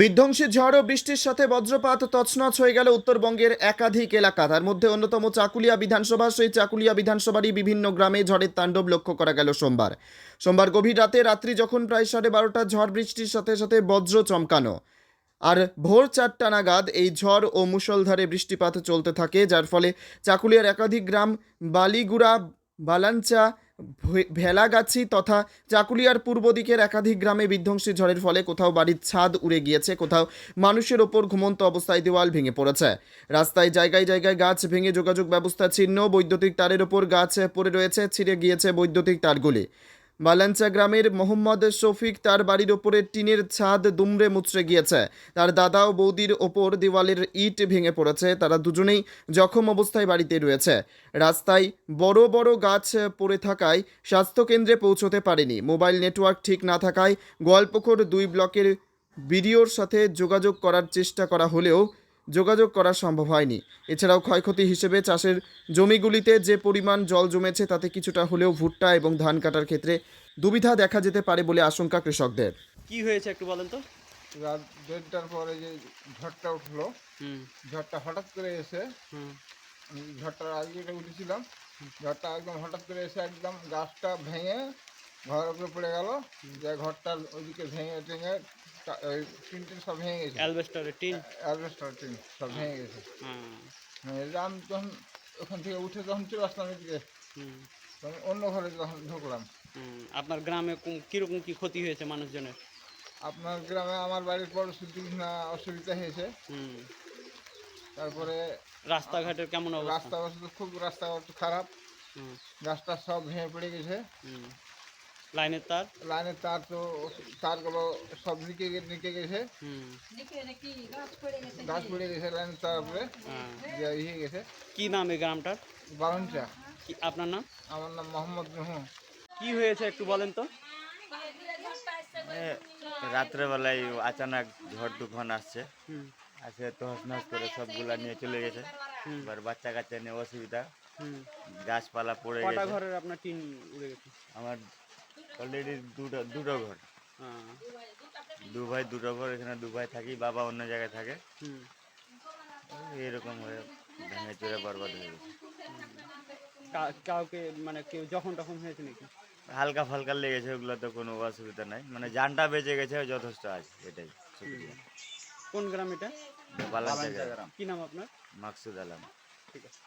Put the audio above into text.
বিধ্বংসী ঝড় ও বৃষ্টির সাথে বজ্রপাত তছনছ হয়ে গেল উত্তরবঙ্গের একাধিক এলাকা। তার মধ্যে অন্যতম চাকুলিয়া বিধানসভা। সেই চাকুলিয়া বিধানসভারই বিভিন্ন গ্রামে ঝড়ের তাণ্ডব লক্ষ্য করা গেল সোমবার। সোমবার গভীর রাতে রাত্রি যখন প্রায় সাড়ে বারোটা ঝড় বৃষ্টির সাথে সাথে বজ্র চমকানো। আর ভোর চারটা নাগাদ এই ঝড় ও মুষলধারে বৃষ্টিপাত চলতে থাকে, যার ফলে চাকুলিয়ার একাধিক গ্রাম বালিগুড়া বালাঞ্চা ভেলাগাছি তথা চাকুলিয়ার পূর্ব দিকের একাধিক গ্রামে বিধ্বংসী ঝড়ের ফলে কোথাও বাড়ির ছাদ উড়ে গিয়েছে, কোথাও মানুষের ওপর ঘুমন্ত অবস্থায় দেওয়াল ভেঙে পড়েছে। রাস্তায় জায়গায় জায়গায় গাছ ভেঙে যোগাযোগ ব্যবস্থা ছিন্ন, বৈদ্যুতিক তারের ওপর গাছ পড়ে রয়েছে, ছিঁড়ে গিয়েছে বৈদ্যুতিক তারগুলি। বালাঞ্চা গ্রামের মোহাম্মদ শফিক তার বাড়ির ওপরে টিনের ছাদ দুমড়ে মুচড়ে গিয়েছে। তার দাদা ও বৌদির ওপর দেওয়ালের ইট ভেঙে পড়েছে। তারা দুজনেই জখম অবস্থায় বাড়িতে রয়েছে। রাস্তায় বড় বড় গাছ পড়ে থাকায় স্বাস্থ্যকেন্দ্রে পৌঁছতে পারেনি। মোবাইল নেটওয়ার্ক ঠিক না থাকায় গোয়ালপুকুর দুই ব্লকের বিডিওর সাথে যোগাযোগ করার চেষ্টা করা হলেও যোগাযোগ করা সম্ভব হয়নি। এছাড়াও ক্ষয়ক্ষতি হিসেবে চাষের জমিগুলিতে যে পরিমাণ জল জমেছে তাতে কিছুটা হলেও ভুট্টা এবং ধান কাটার ক্ষেত্রে দুবিধা দেখা যেতে পারে বলে আশঙ্কা কৃষকদের। কি হয়েছে একটু বলেন তো? রাত দেড়টার পরে যে ঝড়টা উঠল ঝড়টা হঠাৎ করে এসে হুম। আমি ঝড়টার আগে এটা উঠেছিলাম ঝড়টা একদম হঠাৎ করে এসে একদম গাছটা ভেঙে ঘরের উপরে পড়ে গেল যে ঘরটার ওইদিকে ভেঙে টেঙে টিন টিন সব ভেঙে গেছে। অ্যালবেস্টারের টিন? অ্যালবেস্টার টিন সব ভেঙে গেছে। মানে এটা আমি তখন ওখান থেকে উঠে যখন চলে আসলাম এদিকে। হুম। তখন অন্য ঘরে যখন ঢুকলাম। আপনার গ্রামে কীরকম কি ক্ষতি হয়েছে মানুষজনের? আপনার গ্রামে আমার বাড়ির পরিস্থিতি না অসুবিধা হয়েছে। হুম। তারপরে রাস্তাঘাটের কেমন অবস্থা? রাস্তাঘাট তো খুব রাস্তাঘাট খারাপ। রাস্তা সব ভেঙে পড়ে গেছে। লাইনের তার? লাইনের তার তো তারগুলো সব নিকে নিকে গেছে। গাছ পড়ে গেছে। লাইনের তার উপরে। হ্যাঁ। ইয়ে গেছে। কি নাম এই গ্রামটার? বারঞ্চা কি আপনার নাম? আমার নাম মোহাম্মদ নুহু কি হয়েছে একটু বলেন তো। রাত্রেবেলায় আচানক ঝড় তুফান আসছে। হুম। আসে তহস নহস করে সবগুলা নিয়ে চলে গেছে। এবার বাচ্চা কাচ্চা নিয়ে অসুবিধা। হুম। গাছপালা পড়ে কটা গেছে। ঘরের আপনার টিন উড়ে গেছে? আমার অলরেডি দুটো দুটো ঘর। হ্যাঁ। দু ভাই দুটো ঘর এখানে দু ভাই থাকি বাবা অন্য জায়গায় থাকে। এরকম হয়ে ভেঙে চুরে বরবাদ হয়ে গেছে। কাউকে মানে কেউ যখন তখন হয়েছে নাকি? হালকা ফালকা লেগেছে ওগুলো তো কোনো অসুবিধা নাই। মানে জানটা বেঁচে গেছে যথেষ্ট আছে এটাই কোন গ্রাম এটা? কি নাম আপনার? মাকসুদ আলম। ঠিক আছে।